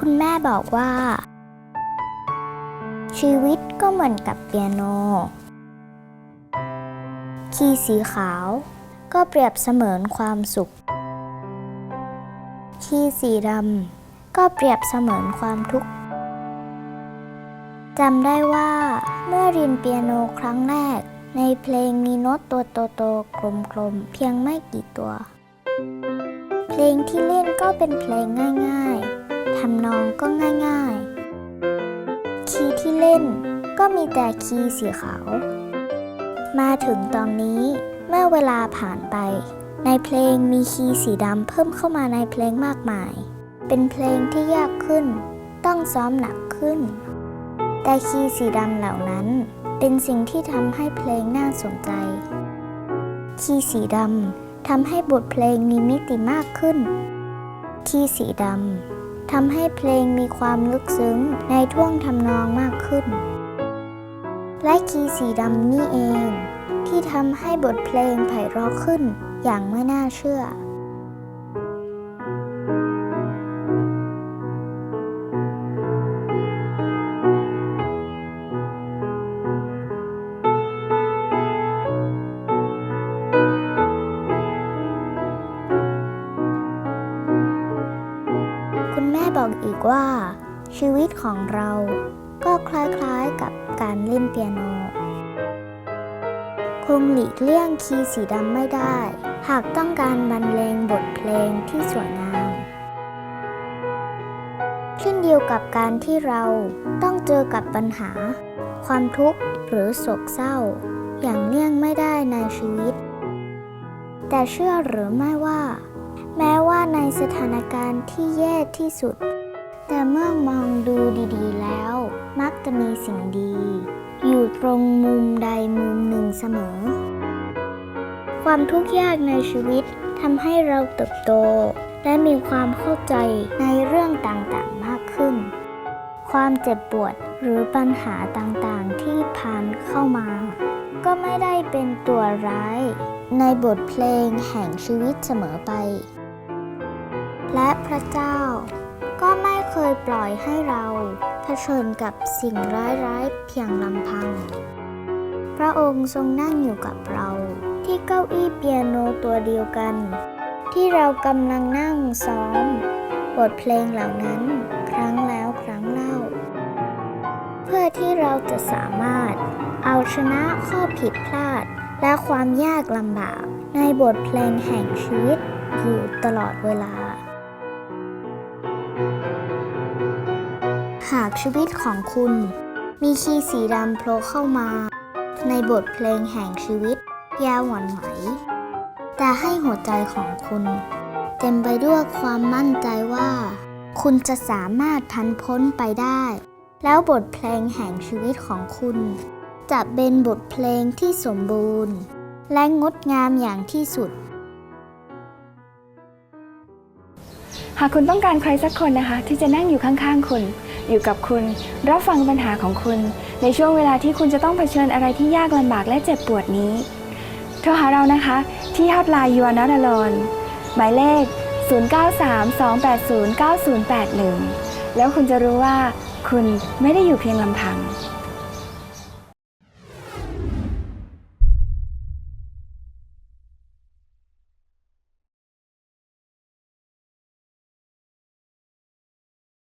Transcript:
คุณแม่บอกว่า ชีวิตก็เหมือนกับเปียโน คีย์สีขาวก็เปรียบเสมือนความสุข คีย์สีดำก็เปรียบเสมือนความทุกข์จำได้ว่าเมื่อเรียนเปียโนครั้งแรก ในเพลงมีโน้ตตัวโตๆกลมๆ เพียงไม่กี่ตัว เพลงที่เล่นก็เป็นเพลงง่ายๆำนองก็ง่ายๆ คีย์ที่เล่นก็มีแต่คีย์สีขาว มาถึงตอนนี้เมื่อเวลาผ่านไป ในเพลงมีคีย์สีดำเพิ่มเข้ามาในเพลงมากมาย เป็นเพลงที่ยากขึ้น ต้องซ้อมหนักขึ้น แต่คีย์สีดำเหล่านั้นเป็นสิ่งที่ทำให้เพลงน่าสนใจ คีย์สีดำทำให้บทเพลงมีมิติมากขึ้น คีย์สีดำ ทำให้เพลงมีความลึกซึ้งในท่วงทำนองมากขึ้น และคีย์สีดำนี่เอง ที่ทำให้บทเพลงไพเราะขึ้นอย่างไม่น่าเชื่อ อีกว่า ชีวิตของเราก็คล้ายๆกับการเล่นเปียโน คงหลีกเลี่ยงคีย์สีดำไม่ได้ หากต้องการบรรเลงบทเพลงที่สวยงาม เช่นเดียวกับการที่เราต้องเจอกับปัญหา ความทุกข์หรือโศกเศร้า อย่างเลี่ยงไม่ได้ในชีวิต แต่เชื่อหรือไม่ว่า แม้ว่าในสถานการณ์ที่แย่ที่สุด แต่เมื่อมองดูดีๆแล้ว มักจะมีสิ่งดี อยู่ตรงมุมใดมุมหนึ่งเสมอ ความทุกข์ยากในชีวิตทำให้เราเติบโต และมีความเข้าใจในเรื่องต่างๆมากขึ้น ความเจ็บปวดหรือปัญหาต่างๆที่ผ่านเข้ามา ก็ไม่ได้เป็นตัวร้าย ในบทเพลงแห่งชีวิตเสมอไป และพระเจ้า ก็ไม่เคยปล่อยให้เราเผชิญกับสิ่งร้ายๆเพียงลำพัง พระองค์ทรงนั่งอยู่กับเรา ที่เก้าอี้เปียโนตัวเดียวกัน ที่เรากำลังนั่งซ้อม บทเพลงเหล่านั้น ครั้งแล้วครั้งเล่า เพื่อที่เราจะสามารถเอาชนะข้อผิดพลาด และความยากลำบากในบทเพลงแห่งชีวิตอยู่ตลอดเวลา หากชีวิตของคุณ มีคีย์สีดำโผล่เข้ามา ในบทเพลงแห่งชีวิตยาหวั่นไหว แต่ให้หัวใจของคุณ เต็มไปด้วยความมั่นใจว่า คุณจะสามารถพันพ้นไปได้ แล้วบทเพลงแห่งชีวิตของคุณ จะเป็นบทเพลงที่สมบูรณ์ และงดงามอย่างที่สุดหากคุณต้องการใครสักคนนะคะ ที่จะนั่งอยู่ข้างๆคุณ อยู่กับคุณ รับฟังปัญหาของคุณ ในช่วงเวลาที่คุณจะต้องเผชิญอะไรที่ยากลำบากและเจ็บปวดนี้ โทรหาเรานะคะที่ฮอตไลน์ You are not alone หมายเลข 0932809081 แล้วคุณจะรู้ว่าคุณไม่ได้อยู่เพียงลำพัง